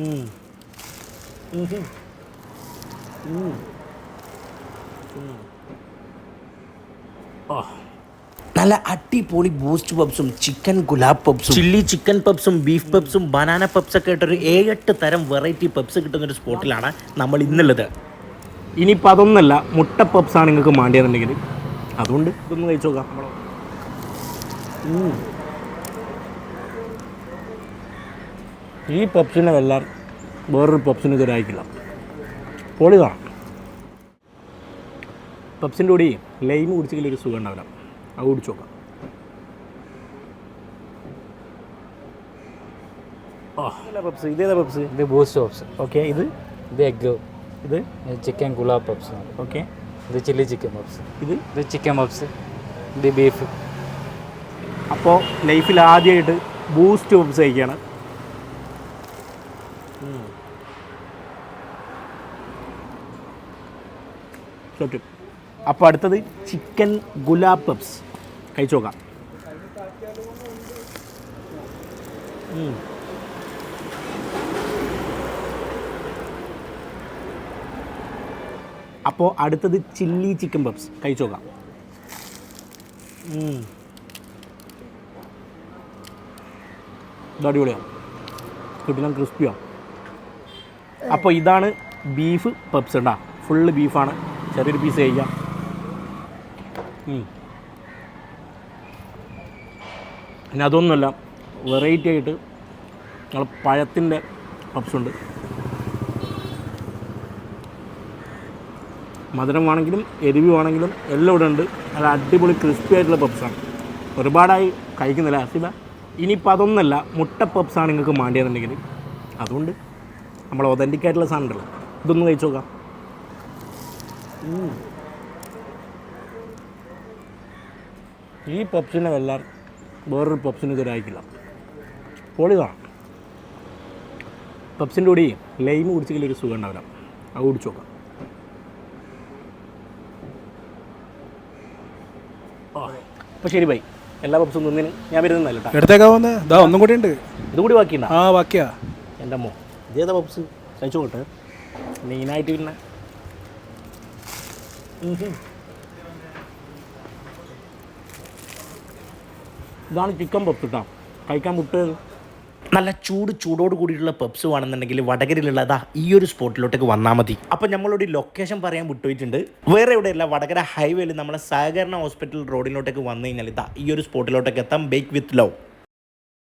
ഉം. ഉം ഉം. ഉം. നല്ല അടിപൊളി ബൂസ്റ്റ് പബ്സും ചിക്കൻ ഗുലാബ് പബ്സും ചില്ലി ചിക്കൻ പബ്സും ബീഫ് പബ്സും ബനാന പബ്സ് ഒക്കെ ആയിട്ടൊരു ഏഴെട്ട് തരം വെറൈറ്റി പബ്സ് കിട്ടുന്ന ഒരു സ്പോട്ടിലാണ് നമ്മൾ ഇന്നുള്ളത് ഇനിയിപ്പോൾ അതൊന്നല്ല മുട്ട പബ്സ് ആണ് നിങ്ങൾക്ക് മാണ്ടിയെന്നുണ്ടെങ്കിൽ അതുകൊണ്ട് ഇതൊന്ന് കഴിച്ചു നോക്കാം ഉം. ഈ പപ്സിനെ വെല്ലാർ വേറൊരു പപ്സിന് ഇതുവരെ അയക്കില്ല പൊളിതാണ് പപ്സിന്റെ കൂടി ലൈം കുടിച്ചെങ്കിൽ ഒരു സുഖം ഉണ്ടാവില്ല. അത് കുടിച്ചു നോക്കാം. പപ്സ്? ഇതേതാ പപ്സ്? ഇത് ബൂസ്റ്റ് പപ്സ്. ഓക്കെ ഇത്? ഇത് എഗ് ഇത്? Chicken gulab puffs. ഓക്കെ. ഇത് ചില്ലി ചിക്കൻ പപ്സ്. ഇത്? ഇത് ചിക്കൻ പപ്സ്. ഇത് ബീഫ്. അപ്പോൾ ലൈഫിൽ ആദ്യമായിട്ട് ബൂസ്റ്റ് പപ്സ് കഴിക്കുകയാണ്. ചുറ്റും അപ്പോൾ അടുത്തത് ചിക്കൻ ഗുലാബ് പബ്സ് കഴിച്ചു നോക്കാം. അപ്പോൾ അടുത്തത് ചില്ലി ചിക്കൻ പബ്സ് കഴിച്ചു നോക്കാം. ഇത് അടിപൊളിയാണ് കിട്ടുന്ന ക്രിസ്പിയാണ് അപ്പോൾ ഇതാണ് ബീഫ് പപ്സ് ഉണ്ടാ ഫുള്ള് ബീഫാണ് ചെറിയൊരു പീസ് കഴിക്കാം. പിന്നെ അതൊന്നുമല്ല വെറൈറ്റി ആയിട്ട് നമ്മൾ പഴത്തിന്റെ പപ്സ് ഉണ്ട്. മധുരം വേണമെങ്കിലും എരിവ് വേണമെങ്കിലും എല്ലാം ഇവിടെ ഉണ്ട്. നല്ല അടിപൊളി ക്രിസ്പി ആയിട്ടുള്ള പപ്സാണ് ഒരുപാടായി കഴിക്കുന്നില്ല അസില ഇനിയിപ്പോൾ അതൊന്നല്ല മുട്ട പപ്സാണ് നിങ്ങൾക്ക് മാണ്ടിയെന്നുണ്ടെങ്കിൽ അതുകൊണ്ട് നമ്മൾ ഒതന്റിക് ആയിട്ടുള്ള സാധനം ഉണ്ടല്ലോ ഇതൊന്ന് കഴിച്ചു നോക്കാം. ഈ പപ്സിനെ വെല്ലാർ വേറൊരു പപ്സിന് ഇതുവരെ അയക്കില്ല പൊളിതാണ് പപ്സിന്റെ കൂടി ലൈം കുടിച്ചെങ്കിൽ ഒരു സുഖം ഉണ്ടാവില്ല. അത് കുടിച്ചു നോക്കാം. അപ്പോൾ ശരി ബൈ എല്ലാ പപ്സും തിന്നിന്. ഞാൻ വരുന്നതല്ല കേട്ടോ. എടുത്തേക്കാ ഇതാ ഒന്നും കൂടി ഉണ്ട്. ഇതുകൂടി ബാക്കിയുണ്ടോ? ആ ബാക്കിയാ. എന്റെ അമ്മോ ഇതേതാ പപ്സ് കഴിച്ചു കഴിച്ചോട്ടെ മെയിനായിട്ട് പിന്നെ. ഇതാണ് ചിക്കൻ പപ്സ് കേട്ടോ കഴിക്കാൻ വിട്ട് നല്ല ചൂട് ചൂടോട് കൂടിയിട്ടുള്ള പബ്സ് വേണമെന്നുണ്ടെങ്കിൽ വടകരയിലുള്ള അതാ ഈ ഒരു സ്പോട്ടിലോട്ടേക്ക് വന്നാൽ മതി. അപ്പം നമ്മളോട് ലൊക്കേഷൻ പറയാൻ വിട്ടുപോയിട്ടുണ്ട്. വേറെ എവിടെയല്ല വടകര ഹൈവേയിൽ നമ്മളെ സഹകരണ ഹോസ്പിറ്റൽ റോഡിലോട്ടേക്ക് വന്നു കഴിഞ്ഞാൽ ഇതാ ഈ ഒരു സ്പോട്ടിലോട്ടേക്ക് എത്താം. Bake with love